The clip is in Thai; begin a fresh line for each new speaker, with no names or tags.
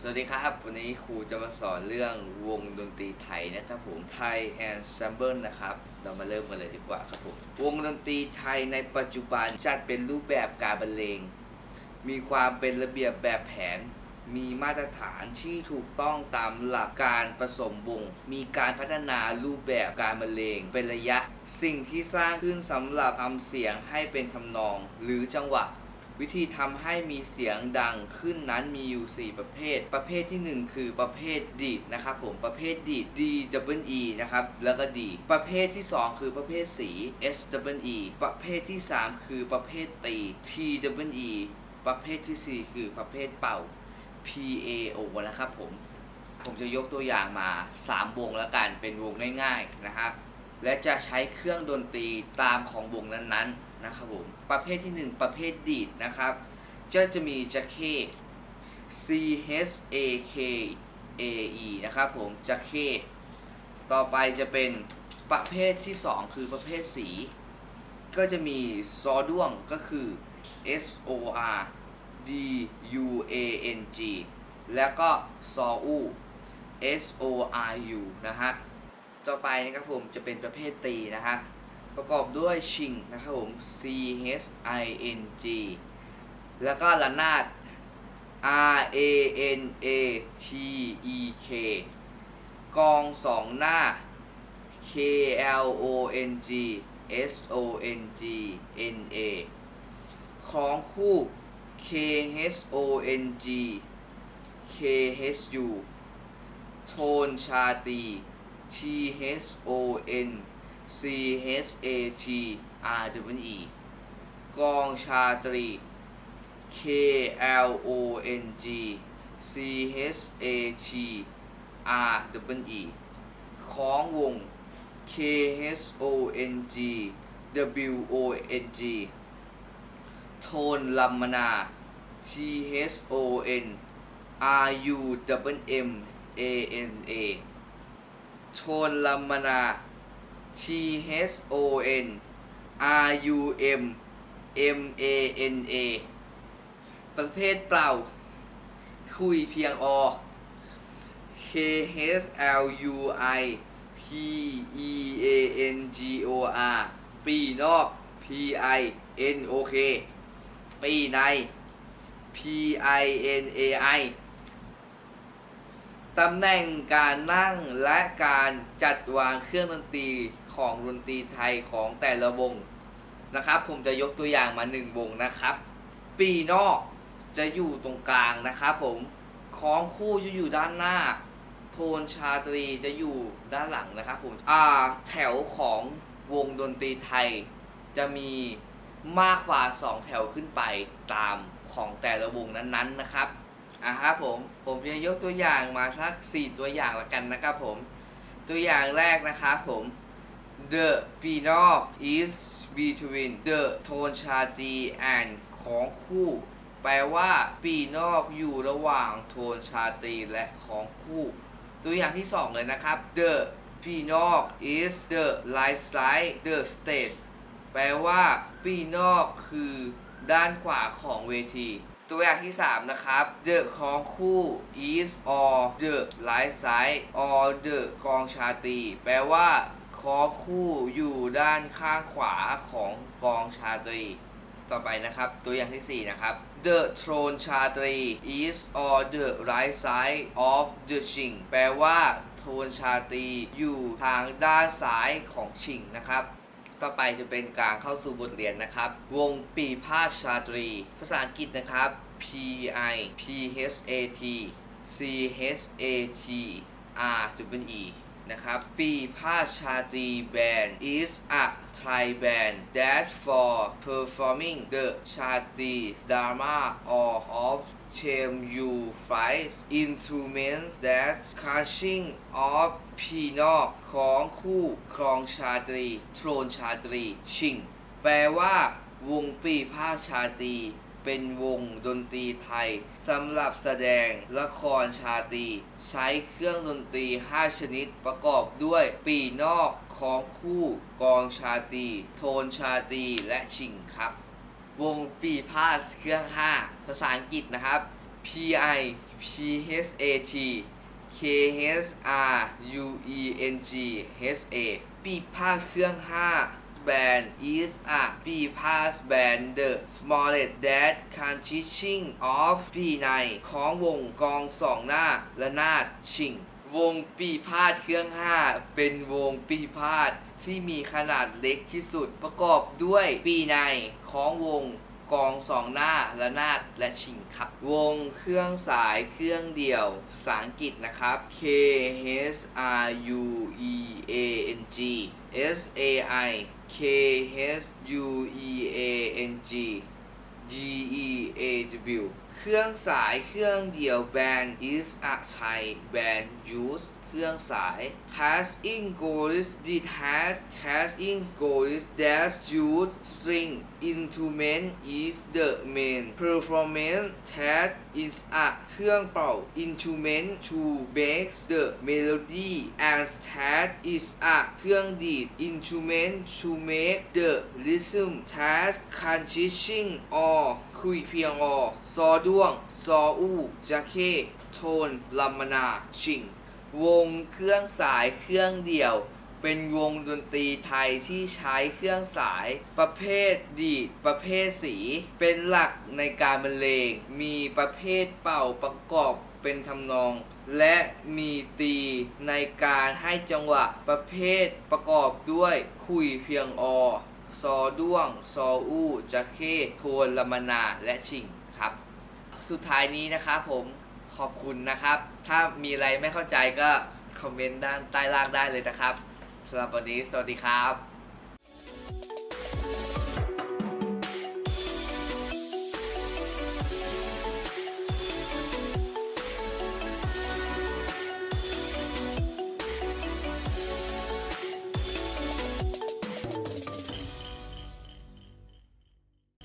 สวัสดีครับ วันนี้ครูจะมาสอนเรื่องวงดนตรีไทยนะครับผมไทยแอนด์ซัมเบิลนะครับ เรามาเริ่มกันเลยดีกว่าครับผม วงดนตรีไทยในปัจจุบันจัดเป็นรูปแบบการบรรเลง มีความเป็นระเบียบแบบแผน มีมาตรฐานที่ถูกต้องตามหลักการผสมวง มีการพัฒนารูปแบบการบรรเลงเป็นระยะ สิ่งที่สร้างขึ้นสำหรับทำเสียงให้เป็นทำนอง หรือจังหวะ วิธีทำให้มีเสียงดังขึ้นนั้นมีอยู่ 4 ประเภท ประเภทที่ 1 คือประเภทดีดนะครับผมประเภทดีด D W E นะครับแล้วก็ดีประเภทที่ 2 คือประเภทสี S W E ประเภทที่ 3 คือประเภทตี T W E ประเภทที่ 4 คือประเภทเป่า P A O นะครับผมผมจะยกตัวอย่างมา 3 วงแล้วกันเป็นวงง่าย ๆนะครับ และจะใช้เครื่องดนตรีตามของวงนั้นๆนะครับผมประเภทที่ 1 ประเภทดีดนะครับ จะจะมีจะเค C H A K A E นะครับผมจะเค ต่อไปจะเป็นประเภทที่ 2 คือประเภทสี ก็จะมีซอด้วงก็คือ S O R D U A N G แล้วก็ซออู S O R U นะฮะ ต่อไปนะครับผมจะเป็นประเภทตีนะฮะประกอบด้วยชิงนะครับผม C H I N G แล้วก็ระนาด R A N A T E K กองสองหน้า K L O N G S O N G N A ของคู่ K H O N G K H U โทนชาตี T H O N C H A T R W E กองชาตรี K L O N G C H A T R W E ของวง K H O N G W O N G โทนลัมมนา T H O N R U W M A N A โทนลัมนา T H O N R U M M A N A ประเภทเปล่า คุยเพียงอ K H L U I P E A N G O R ปีนอก P I N O K ปีใน P I N A I ตำแหน่งการนั่งและการจัดวางเครื่องดนตรีของดนตรีไทยของแต่ละวงนะครับ ผมจะยกตัวอย่างมาหนึ่งวงนะครับ ปีนอกจะอยู่ตรงกลางนะครับผมของคู่จะอยู่ด้านหน้า โทนชาตรีจะอยู่ด้านหลังนะครับผมอ่าแถวของวงดนตรีไทย จะมีมากกว่า 2 แถวขึ้นไปตามของแต่ละวงนั้นๆนะครับ อะครับผมผมจะยกตัวอย่างมาสัก 4 ตัวอย่างละกันนะครับผม ตัวอย่างแรกนะครับผม The p i n o is between the tone chati and ของคู่ แปลว่าปีนอกอยู่ระหว่างโทนชาตรีและของคู่ ตัวอย่างที่ 2 เลยนะครับ The p i n o is the right side the stage แปลว่าปีนอกคือด้านขวาของเวที ตัวอย่างที่ 3 นะครับ The ของคู่ is or the right side or the กองชาตรีแปลว่าคอคู่อยู่ด้านข้างขวาของกองชาตรี ต่อไปนะครับ ตัวอย่างที่ 4 นะครับ The throne ชาตรี is or the right side of the ชิงแปลว่าโทนชาตรีอยู่ทางด้านซ้ายของชิงนะครับ ต่อไปจะเป็นการเข้าสู่บท리ยนนะครับ วงปีพาชาตรี ภาษาอังกฤษนะครับ P I P H A T C H A T R W E นะครับ ปีพาชาตรี band is a Thai band that for performing the ชาตรี drama or of Chem you fight instrument that catching of พีนอกของคู่ครองชาตรี โทนชาตรี ชิง แปลว่าวงปีพาชาตรี เป็นวงดนตรีไทยสำหรับแสดงละครชาตรี ใช้เครื่องดนตรี 5 ชนิดประกอบด้วยปีนอกของคู่กองชาตรี โทนชาตรีและชิงครับ วงปีพาสเครื่อง 5 ภาษาอังกฤษนะครับ P I P H A T K H R U E N G H A ปีพาสเครื่อง5 band is a ปีพาส band the smallest that consisting of ปีในของวงกองสองหน้าและนาดชิง วงปีพาดเครื่อง 5 เป็นวงปีพาดที่มีขนาดเล็กที่สุดประกอบด้วยปีในของวงกองสองหน้าและนาดและชิงครับ วงเครื่องสายเครื่องเดียวภาษาอังกฤษนะครับ K H R U E A N G S A I K H U E A N G G E A W เครื่องสายเครื่องเดียวแบรนด์ is a Thai brand use เครื่องสาย Has in goals the has has in goals that use string instrument is the main performance that is a เครื่องเป่า instrument to make the melody and that is a เครื่องดีด instrument to make the rhythm that consisting of คุยเพียงอ ซอด้วง ซออู้จาเข้โทนลัมมนา ชิง วงเครื่องสายเครื่องเดี่ยว เป็นวงดนตรีไทยที่ใช้เครื่องสายประเภทดีดประเภทสี เป็นหลักในการบรรเลง มีประเภทเป่าประกอบเป็นทำนอง และมีตีในการให้จังหวะประเภทประกอบด้วยคุยเพียงอซอด้วง ซออู้จะเข้โทนละมนาและชิงครับ สุดท้ายนี้นะครับผม ขอบคุณนะครับ ถ้ามีอะไรไม่เข้าใจก็คอมเมนต์ด้านใต้ล่างได้เลยนะครับสำหรับวันนี้สวัสดีครับ